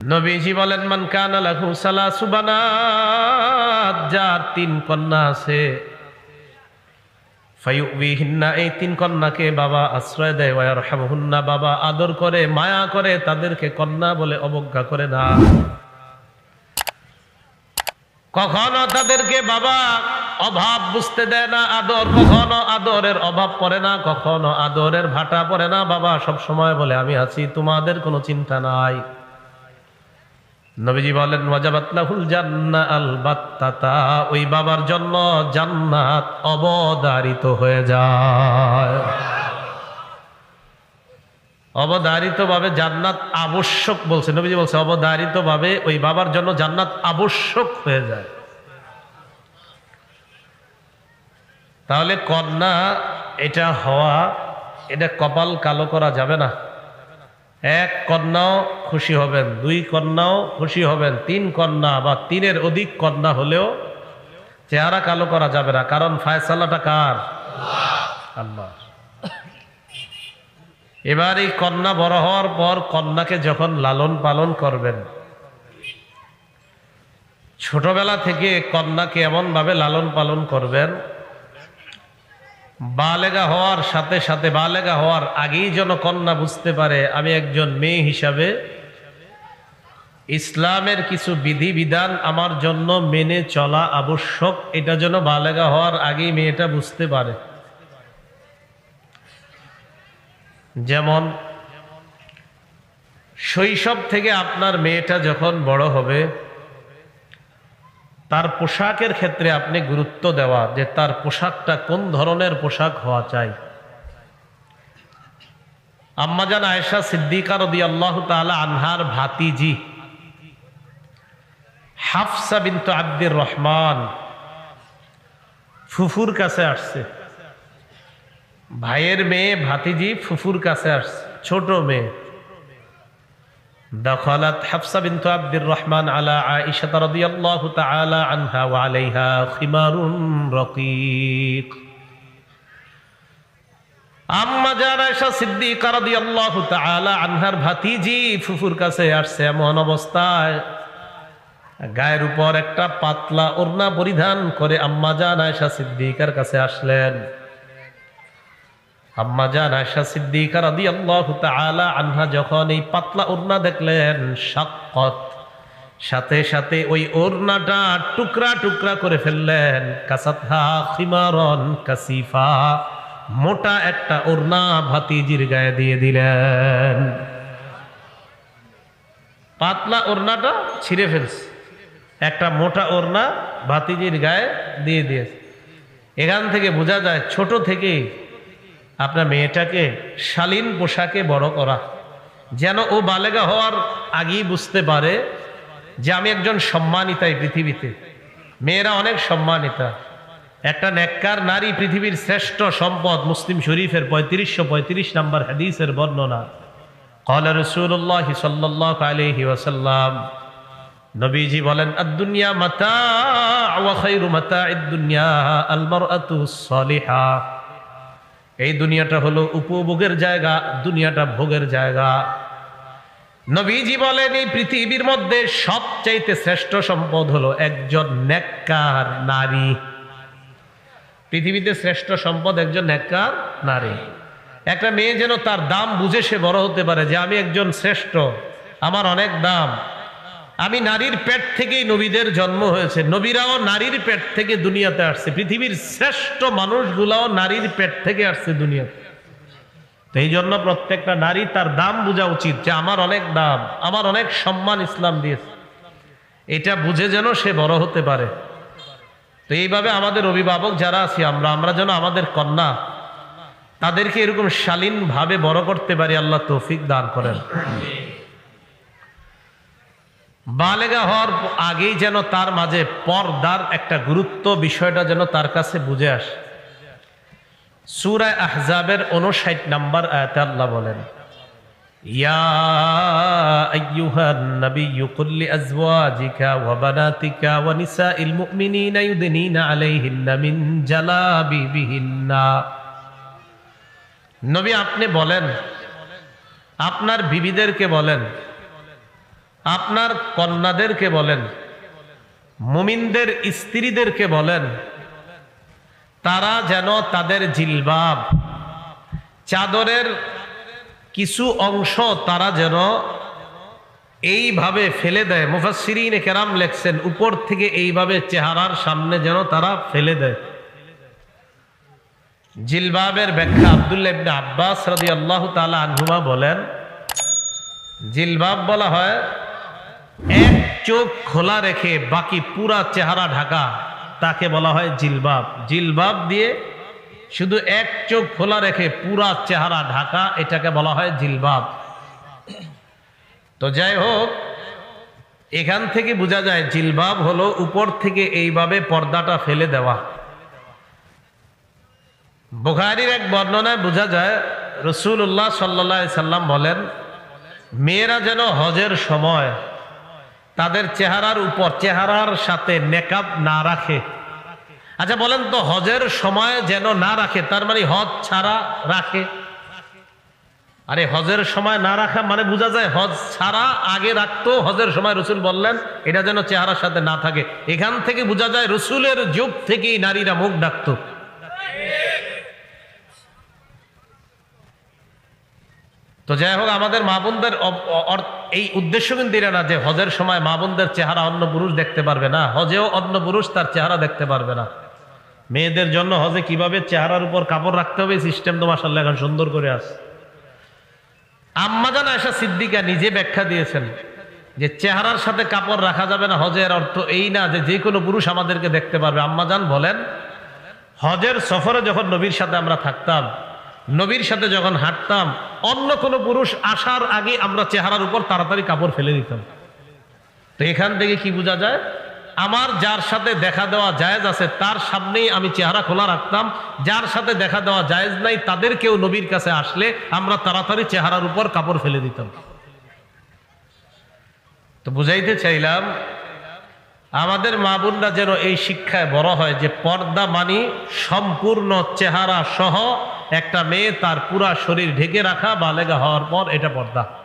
নবীজি বলেন, মান কানা লাহু সালাসু বানাত যার তিন কন্যা আছে, ফায়ুবিহিন্না, এই তিন কন্যাকে বাবা আশ্রয় দেয় ওয়ারহামহুন্না বাবা আদর করে, মায়া করে, তাদেরকে কন্যা বলে অবজ্ঞা করে না। কখনো তাদেরকে বাবা অভাব বুঝতে দেয় না, আদর, কখনো আদরের অভাব পড়ে না, কখনো আদরের ভাটা পড়ে না। বাবা সব সময় বলে, আমি আছি, তোমাদের কোনো চিন্তা নাই। নবীজি বলেন ওয়াজাবাতলাহুল জান্না আল বাত্তাতা ওই বাবার জন্য জান্নাত অবদারিত হয়ে যায়। অবধারিত ভাবে জান্নাত আবশ্যক বলছে। নবীজি বলছে অবধারিত ভাবে ওই বাবার জন্য জান্নাত আবশ্যক হয়ে যায়। তাহলে কন্যা, এটা হওয়া, এটা কপাল কালো করা যাবে না। এক কন্যাও খুশি হবেন, দুই কন্যাও খুশি হবেন, তিন কন্যা বা তিনের অধিক কন্যা হলেও চেহারা কালো করা যাবে না, কারণ ফায়সালাটা কার? আল্লাহ এবার এই কন্যা বড় হওয়ার পর কন্যাকে যখন লালন পালন করবেন, ছোটবেলা থেকে কন্যাকে এমনভাবে লালন পালন করবেন বালেগা হওয়ার সাথে সাথে, বালেগা হওয়ার আগেই যেন কন্যা বুঝতে পারে, আমি একজন মেয়ে হিসাবে ইসলামের কিছু বিধিবিধান আমার জন্য মেনে চলা আবশ্যক, এটা যেন বালেগা হওয়ার আগেই মেয়েটা বুঝতে পারে। যেমন, শৈশব থেকে আপনার মেয়েটা যখন বড় হবে তার পোশাকের ক্ষেত্রে আপনি গুরুত্ব দেওয়া যে তার পোশাকটা কোন ধরনের পোশাক হওয়া চাই। আম্মাজান আয়েশা সিদ্দিকার রদি আল্লাহ তালা আনহার ভাতিজি হাফসা বিন্তু আব্দুর রহমান ফুফুর কাছে আসছে। ভাইয়ের মেয়ে ভাতিজি ফুফুর কাছে আসছে, ছোট মেয়ে। دخلت حفصة بنت عبد الرحمن على عائشة رضي الله تعالى عنها وعليها خمار رقيق আম্মা জান আয়েশা সিদ্দিকা রাদিয়াল্লাহু তাআলা আনহার ভাতিজি ফুফুর কাছে আসছে এমন অবস্থায় গায়ের উপর একটা পাতলা ওড়না পরিধান করে আম্মা জান আয়েশা সিদ্দিকার কাছে আসলেন আম্মা যখন এই পাতলা ওড়না দেখলেন সাথে সাথে ওই ওড়নাটা টুকরা টুকরা করে ফেললেন। কাসিফা। মোটা একটা ওড়না ভাতিজির গায়ে দিয়ে দিলেন। পাতলা ওড়নাটা ছিঁড়ে ফেলছে। একটা মোটা ওড়না ভাতিজির গায়ে দিয়ে দিয়েছে। এখান থেকে বোঝা যায়, ছোট থেকেই আপনার মেয়েটাকে শালীন পোশাকে বড় করা যেন ও বালেগা হওয়ার আগেই বুঝতে পারে যে আমি একজন সম্মানিতা এই পৃথিবীতে মেয়েরা অনেক সম্মানিতা একটা নেককার নারী পৃথিবীর শ্রেষ্ঠ সম্পদ মুসলিম শরীফের পঁয়ত্রিশশো পঁয়ত্রিশ নম্বর হাদিসের বর্ণনা قال رسول الله صلى الله عليه وسلم নবীজি বলেন আদ-দুনিয়া মাতা' ওয়া খায়রু মাতা'id দুনিয়া আল মারআতু সালিহা এই দুনিয়াটা হলো উপভোগের জায়গা, দুনিয়াটা ভোগের জায়গা। নবীজি বলেন, এই পৃথিবীর মধ্যে সবচাইতে শ্রেষ্ঠ সম্পদ হলো একজন নেককার নারী। পৃথিবীতে শ্রেষ্ঠ সম্পদ একজন নেককার নারী। একটা মেয়ে যেন তার দাম বুঝে সে বড় হতে পারে যে, আমি একজন শ্রেষ্ঠ, আমার অনেক দাম। আমি নারীর পেট থেকেই নবীদের জন্ম হয়েছে। নবীরাও নারীর পেট থেকে দুনিয়াতে আসছে। পৃথিবীর শ্রেষ্ঠ মানুষগুলাও নারীর পেট থেকে আসছে দুনিয়াতে। এই জন্য প্রত্যেকটা নারী তার দাম বোঝা উচিত যে আমার অনেক দাম, আমার অনেক সম্মান ইসলাম দিয়েছে। এটা বুঝে যেন সে বড় হতে পারে। তো এইভাবে আমাদের অভিভাবক যারা আছি, আমরা আমরা যেন আমাদের কন্যা, তাদেরকে এরকম শালীনভাবে বড় করতে পারি, আল্লাহ তৌফিক দান করেন। বালেগা হওয়ার আগেই যেন তার মাঝে পর্দার একটা গুরুত্ব বিষয়টা যেন তার কাছে বুঝে আসে। সুরায় আহজাবের উনষাট নাম্বার আয়াতে আল্লাহ বলেন আপনি বলেন, আপনার বিবিদেরকে বলেন আপনার কন্যাদেরকে বলেন, মুমিনদের স্ত্রীদেরকে বলেন, তারা যেন তাদের জিলবাব, চাদরের কিছু অংশ তারা যেন এইভাবে ফেলে দেয়। মুফাসিরিন কেরাম লেখছেন, উপর থেকে এইভাবে চেহারার সামনে যেন তারা ফেলে দেয়। জিলবাবের ব্যাখ্যা আবদুল্লাহ ইবনে আব্বাস রাদি আল্লাহ তালা আনহুমা বলেন, জিলবাব বলা হয় এক চোখ খোলা রেখে বাকি পুরা চেহারা ঢাকা, তাকে বলা হয় জিলবাব। জিলবাব দিয়ে শুধু এক চোখ খোলা রেখে পুরা চেহারা ঢাকা, এটাকে বলা হয় জিলবাব। তো যাই হোক, এখান থেকে বোঝা যায় জিলবাব হলো উপর থেকে এইভাবে পর্দাটা ফেলে দেওয়া। বুখারির এক বর্ণনায় বোঝা যায় রসুল্লাহ সাল্লা সাল্লাম বলেন, মেয়েরা যেন হজের সময় তাদের চেহারার উপর, চেহারার সাথে নেকাব না রাখে। আচ্ছা বলেন তো, হজের সময় যেন না রাখে, তার মানে হজ ছাড়া রাখে। আরে, হজের সময় না রাখা মানে বোঝা যায়, হজ ছাড়া আগে রাখতো, হজের সময় রসুল বললেন, এটা যেন চেহারার সাথে না থাকে। এখান থেকে বোঝা যায়, রসুলের যুগ থেকেই নারীরা মুখ ডাকতো। তো যাই হোক, আমাদের মা বোনদের এই উদ্দেশ্য কিন্তু এটা না যে হজের সময় মা বোনদের চেহারা অন্য পুরুষ দেখতে পারবে না। হজেও অন্য পুরুষ তার চেহারা দেখতে পারবে না। মেয়েদের জন্য হজে কীভাবে চেহারার উপর কাপড় রাখতে হবে সিস্টেম তো মাসাল্লাহ এখন সুন্দর করে আস আম্মাজান আয়সা সিদ্দিকা নিজে ব্যাখ্যা দিয়েছেন যে চেহারার সাথে কাপড় রাখা যাবে না হজের অর্থ এই না যে যে কোনো পুরুষ আমাদেরকে দেখতে পারবে। আম্মাজান বলেন, হজের সফরে যখন নবীর সাথে আমরা থাকতাম নবীর সাথে যখন হাঁটতাম, অন্য কোনো পুরুষ আসার আগে আমরা চেহারার উপর তাড়াতাড়ি কাপড় ফেলে দিতাম তো এখান থেকে কি বোঝা যায়? আমার যার সাথে দেখা দেওয়া জায়েজ আছে, তার সামনেই আমি চেহারা খোলা রাখতাম। যার সাথে দেখা দেওয়া জায়েজ নাই তাদের কেউ নবীর কাছে আসলে আমরা তাড়াতাড়ি চেহারার উপর কাপড় ফেলে দিতাম। তো বুঝাইতে চাইলাম, আমাদের মা বোনরা যেন এই শিক্ষায় বড় হয় যে পর্দা মানি সম্পূর্ণ চেহারা সহ একটা মেয়ে তার পুরা শরীর ঢেকে রাখা বা লেগা হওয়ার পর এটা পর্দা।